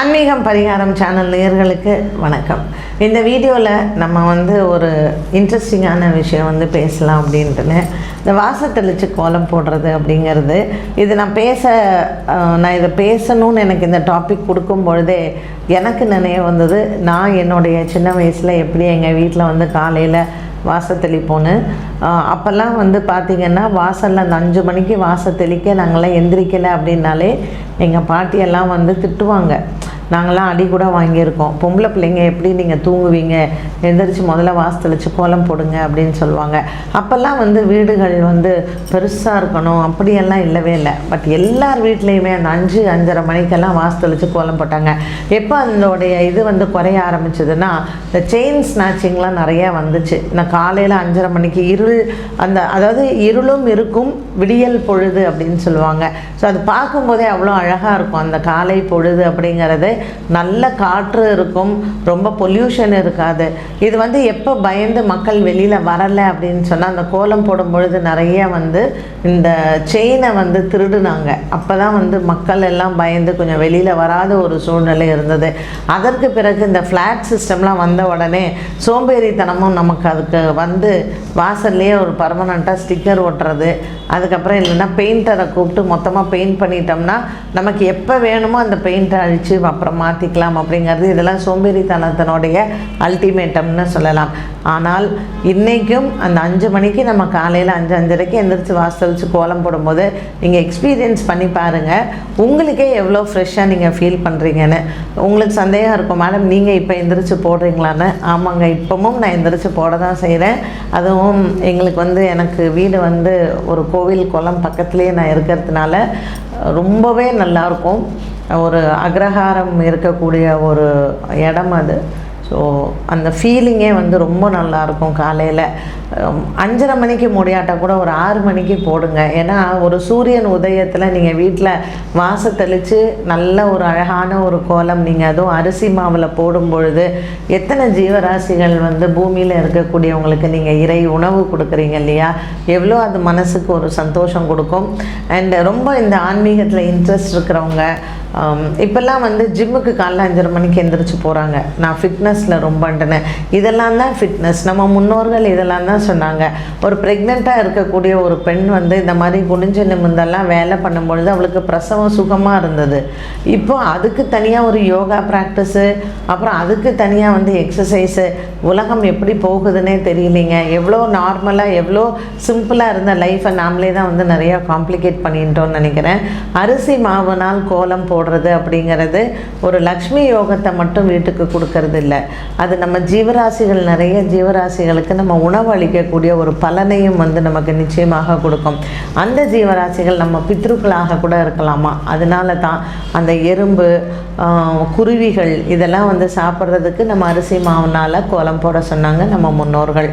ஆன்மீகம் பரிகாரம் சேனல் நேர்களுக்கு வணக்கம். இந்த வீடியோவில் நம்ம வந்து ஒரு இன்ட்ரெஸ்டிங்கான விஷயம் வந்து பேசலாம் அப்படின்ட்டுன்னு. இந்த வாசத்தெளிச்சு கோலம் போடுறது அப்படிங்கிறது. இது நான் பேச நான் இதை பேசணும்னு எனக்கு இந்த டாபிக் கொடுக்கும் பொழுதே எனக்கு நினைவு வந்தது. நான் என்னுடைய சின்ன வயசில் எப்படி எங்கள் வீட்டில் வந்து காலையில் வாசல் தெளிப்போன்னு ஆஹ் அப்போல்லாம் வந்து பார்த்திங்கன்னா வாசலில் அந்த அஞ்சு மணிக்கு வாசல் தெளிக்க நாங்களாம் எந்திரிக்கலை அப்படின்னாலே எங்கள் பாட்டியெல்லாம் வந்து திட்டுவாங்க. நாங்களாம் அடி கூட வாங்கியிருக்கோம். பொம்பளை பிள்ளைங்க எப்படி நீங்கள் தூங்குவீங்க? எந்திரிச்சு முதல்ல வாஸ்தளிச்சு கோலம் போடுங்க அப்படின்னு சொல்லுவாங்க. அப்போல்லாம் வந்து வீடுகள் வந்து பெருசாக இருக்கணும். அப்படியெல்லாம் இல்லவே இல்லை. பட் எல்லார் வீட்லேயுமே அந்த அஞ்சு அஞ்சரை மணிக்கெல்லாம் வாஸ்தளிச்சு கோலம் போட்டாங்க. எப்போ அதனுடைய இது வந்து குறைய ஆரம்பிச்சதுன்னா இந்த செயின் ஸ்நாச்சிங்லாம் நிறையா வந்துச்சு. நான் காலையில் அஞ்சரை மணிக்கு இருள் அந்த அதாவது இருளும் இருக்கும் விடியல் பொழுது அப்படின்னு சொல்லுவாங்க. ஸோ அது பார்க்கும்போதே அவ்வளோ அழகாக இருக்கும். அந்த காலை பொழுது அப்படிங்கிறது நல்ல காற்று இருக்கும். ரொம்ப பொல்யூஷன் இருக்காது. இது வந்து எப்போ பயந்து மக்கள் வெளியில் வரலை அப்படின்னு சொன்னால் அந்த கோலம் போடும் பொழுது நிறைய வந்து இந்த செயினை வந்து திருடுனாங்க. அப்போ தான் வந்து மக்கள் எல்லாம் பயந்து கொஞ்சம் வெளியில் வராத ஒரு சூழ்நிலை இருந்தது. அதற்கு பிறகு இந்த ஃப்ளாட் சிஸ்டம்லாம் வந்த உடனே சோம்பேறித்தனமும் நமக்கு அதுக்கு வந்து வாசல்லையே ஒரு பர்மனண்ட்டாக ஸ்டிக்கர் ஒட்டுறது. அதுக்கப்புறம் இல்லைன்னா பெயிண்டரை கூப்பிட்டு மொத்தமாக பெயிண்ட் பண்ணிட்டோம்னா நமக்கு எப்போ வேணுமோ அந்த பெயிண்ட்டை அழித்து அப்புறம் மாற்றிக்கலாம் அப்படிங்கிறது. இதெல்லாம் சோம்பேறித்தனத்தினுடைய அல்டிமேட்டம்னு சொல்லலாம். ஆனால் இன்றைக்கும் அந்த அஞ்சு மணிக்கு நம்ம காலையில் அஞ்சு அஞ்சரைக்கு எந்திரிச்சு வாசலிச்சு கோலம் போடும்போது நீங்கள் எக்ஸ்பீரியன்ஸ் பண்ணி பாருங்கள் உங்களுக்கே எவ்வளோ ஃப்ரெஷ்ஷாக நீங்கள் ஃபீல் பண்ணுறீங்கன்னு உங்களுக்கு சந்தேகம் இருக்கும் மேடம் நீங்கள் இப்போ எந்திரிச்சு போடுறீங்களான்னு? ஆமாங்க இப்போவும் நான் எந்திரிச்சு போட தான் செய்கிறேன் அதுவும் எங்களுக்கு வந்து எனக்கு வீடு வந்து ஒரு கோவில் குளம் பக்கத்துலேயே நான் இருக்கிறதுனால ரொம்பவே நல்லாயிருக்கும். ஒரு அக்ரஹாரம் இருக்கக்கூடிய ஒரு இடம் அது. ஸோ அந்த ஃபீலிங்கே வந்து ரொம்ப நல்லாயிருக்கும் காலையில். அஞ்சரை மணிக்கு முடியாட்டா கூட ஒரு ஆறு மணிக்கு போடுங்க. ஏன்னா ஒரு சூரியன் உதயத்தில் நீங்கள் வீட்டில் வாச தெளித்து நல்ல ஒரு அழகான ஒரு கோலம் நீங்கள் அதுவும் அரிசி மாவில் போடும் பொழுது எத்தனை ஜீவராசிகள் வந்து பூமியில் இருக்கக்கூடியவங்களுக்கு நீங்கள் இறை உணவு கொடுக்குறீங்க இல்லையா? எவ்வளோ அது மனசுக்கு ஒரு சந்தோஷம் கொடுக்கும். அண்ட் ரொம்ப இந்த ஆன்மீகத்தில் இன்ட்ரெஸ்ட் இருக்கிறவங்க இப்போல்லாம் வந்து ஜிம்முக்கு காலைல அஞ்சரை மணிக்கு எந்திரிச்சு போகிறாங்க நான் ஃபிட்னஸில் ரொம்பன்ட்டுன்னு இதெல்லாம் தான் ஃபிட்னஸ் நம்ம முன்னோர்கள் இதெல்லாம் தான் சொன்னாங்க. ஒரு ப்ரெக்னெண்ட்டாக இருக்கக்கூடிய ஒரு பெண் வந்து இந்த மாதிரி குனிஞ்சு நிமிந்தெல்லாம் வேலை பண்ணும்பொழுது அவளுக்கு பிரசவம் சுகமாக இருந்தது. இப்போ அதுக்கு தனியாக ஒரு யோகா ப்ராக்டிஸு அப்புறம் அதுக்கு தனியாக வந்து எக்ஸசைஸு உலகம் எப்படி போகுதுன்னே தெரியலிங்க. எவ்வளோ நார்மலாக எவ்வளோ சிம்பிளாக இருந்த லைஃப்பை நாமளே தான் வந்து நிறையா காம்ப்ளிகேட் பண்ணிட்டோம்னு நினைக்கிறேன். அரிசி மாவுனால் கோலம் போடுறது அப்படிங்கிறது ஒரு லக்ஷ்மி யோகத்தை மட்டும் வீட்டுக்கு கொடுக்கறது இல்லை அது நம்ம ஜீவராசிகள் நிறைய ஜீவராசிகளுக்கு நம்ம உணவு அளிக்கக்கூடிய ஒரு பலனையும் வந்து நமக்கு நிச்சயமாக கொடுக்கும். அந்த ஜீவராசிகள் நம்ம பித்ருக்களாக கூட இருக்கலாமா? அதனால தான் அந்த எறும்பு குருவிகள் இதெல்லாம் வந்து சாப்பிட்றதுக்கு நம்ம அரிசி மாவுனால் கோலம் போட சொன்னாங்க நம்ம முன்னோர்கள்.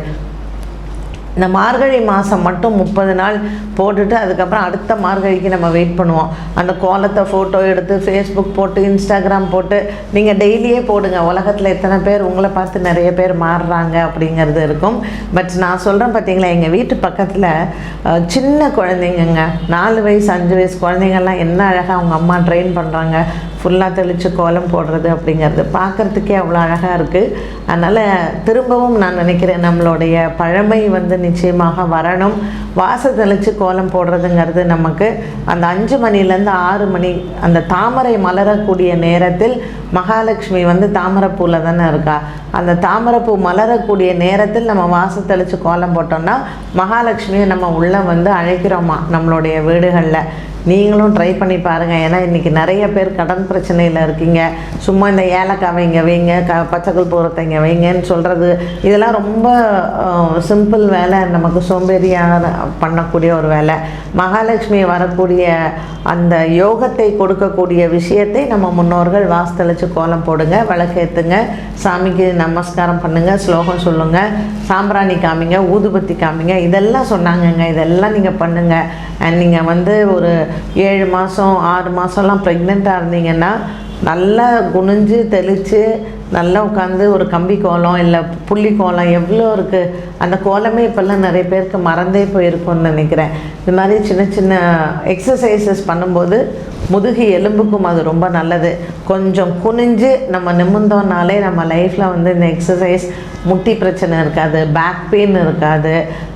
இந்த மார்கழி மாதம் மட்டும் முப்பது நாள் போட்டுட்டு அதுக்கப்புறம் அடுத்த மார்கழிக்கு நம்ம வெயிட் பண்ணுவோம். அந்த கோலத்தை ஃபோட்டோ எடுத்து ஃபேஸ்புக் போட்டு இன்ஸ்டாகிராம் போட்டு நீங்கள் டெய்லியே போடுங்க. உலகத்தில் எத்தனை பேர் உங்களை பார்த்து நிறைய பேர் மாறுறாங்க அப்படிங்கிறது இருக்கும். பட் நான் சொல்கிறேன் பார்த்தீங்களா எங்கள் வீட்டு பக்கத்தில் சின்ன குழந்தைங்கங்க நாலு வயசு அஞ்சு வயசு குழந்தைங்கள்லாம் என்ன அழகாக அவங்க அம்மா ட்ரெயின் பண்ணுறாங்க ஃபுல்லாக தெளித்து கோலம் போடுறது அப்படிங்கிறது பார்க்குறதுக்கே அவ்வளோ அழகாக இருக்குது அதனால் திரும்பவும் நான் நினைக்கிறேன் நம்மளுடைய பழமை வந்து நிச்சயமாக வரணும். வாச தெளித்து கோலம் போடுறதுங்கிறது நமக்கு அந்த அஞ்சு மணிலேருந்து ஆறு மணி அந்த தாமரை மலரக்கூடிய நேரத்தில் மகாலட்சுமி வந்து தாமரைப்பூவில் தானே இருக்கா? அந்த தாமரைப்பூ மலரக்கூடிய நேரத்தில் நம்ம வாச தெளித்து கோலம் போட்டோம்னா மகாலட்சுமியை நம்ம உள்ளே வந்து அழைக்கிறோமா? நம்மளுடைய வீடுகளில். நீங்களும் ட்ரை பண்ணி பாருங்கள் ஏன்னா இன்றைக்கி நிறைய பேர் கடன் பிரச்சனையில் இருக்கீங்க. சும்மா இந்த ஏலக்காய் வைங்க வைங்க க பச்சைக்கல் பூரத்தை இங்கே வைங்கன்னு சொல்கிறது இதெல்லாம் ரொம்ப சிம்பிள் வேலை. நமக்கு சோம்பேறியாக பண்ணக்கூடிய ஒரு வேலை. மகாலட்சுமி வரக்கூடிய அந்த யோகத்தை கொடுக்கக்கூடிய விஷயத்தை நம்ம முன்னோர்கள் வாஸ்தளித்து கோலம் போடுங்க விளக்கேற்றுங்க சாமிக்கு நமஸ்காரம் பண்ணுங்கள் ஸ்லோகம் சொல்லுங்கள் சாம்பிராணி காமிங்க ஊதுபத்தி காமிங்க இதெல்லாம் சொன்னாங்கங்க. இதெல்லாம் நீங்கள் பண்ணுங்கள் நீங்கள் வந்து ஒரு ஏழு மாதம் ஆறு மாதம்லாம் ப்ரெக்னெண்ட்டாக இருந்தீங்கன்னா நல்லா குனிஞ்சு தெளித்து நல்லா உட்காந்து ஒரு கம்பி கோலம் இல்லை புள்ளி கோலம் எவ்வளோ இருக்குது அந்த கோலமே இப்போல்லாம் நிறைய பேருக்கு மறந்தே போயிருக்கும்னு நினைக்கிறேன். இது மாதிரி சின்ன சின்ன எக்ஸசைசஸ் பண்ணும்போது முதுகு எலும்புக்கும் அது ரொம்ப நல்லது. கொஞ்சம் குனிஞ்சு நம்ம நிமிர்ந்தோம்னாலே நம்ம லைஃப்பில் வந்து இந்த எக்ஸசைஸ் முட்டி பிரச்சனை இருக்காது பேக் பெயின் இருக்காது.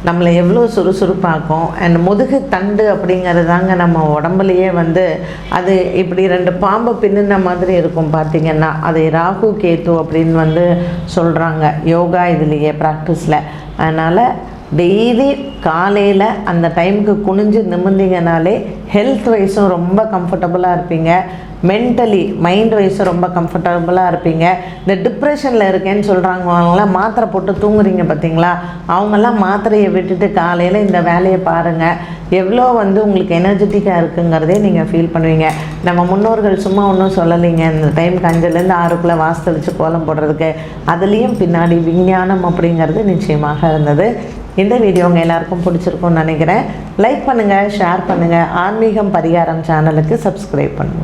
நம்மளை எவ்வளோ சுறுசுறுப்பாக்கும். அண்ட் முதுகு தண்டு அப்படிங்கிறது தாங்க நம்ம உடம்புலையே வந்து அது இப்படி ரெண்டு பாம்பு பின்னுன மாதிரி இருக்கும் பார்த்திங்கன்னா அது ராகு கே கேத்து அப்படின்னு வந்து சொல்கிறாங்க யோகா இதுலேயே ப்ராக்டிஸில் அதனால் டெய்லி காலையில் அந்த டைமுக்கு குனிஞ்சு நிமிர்ந்தீங்கனாலே ஹெல்த் வைஸும் ரொம்ப கம்ஃபர்டபுளாக இருப்பீங்க. மென்டலி மைண்ட் வைஸும் ரொம்ப கம்ஃபர்டபுளாக இருப்பீங்க. இந்த டிப்ரெஷனில் இருக்கேன்னு சொல்கிறாங்க மாத்திரை போட்டு தூங்குறீங்க பார்த்தீங்களா அவங்கெல்லாம் மாத்திரையை விட்டுட்டு காலையில் இந்த வேலையை பாருங்கள் எவ்வளோ வந்து உங்களுக்கு எனர்ஜெட்டிக்காக இருக்குங்கிறதே நீங்கள் ஃபீல் பண்ணுவீங்க. நம்ம முன்னோர்கள் சும்மா ஒன்றும் சொல்லலைங்க. இந்த டைம் அஞ்சுலேருந்து ஆறுக்குள்ளே வாசத்தளிச்சு கோலம் போடுறதுக்கு அதுலேயும் பின்னாடி விஞ்ஞானம் அப்படிங்கிறது நிச்சயமாக இருந்தது. இந்த வீடியோ உங்கள் எல்லாருக்கும் பிடிச்சிருக்கும்னு நினைக்கிறேன். லைக் பண்ணுங்கள் ஷேர் பண்ணுங்கள் ஆன்மீகம் பரிகாரம் சேனலுக்கு சப்ஸ்கிரைப் பண்ணுங்கள்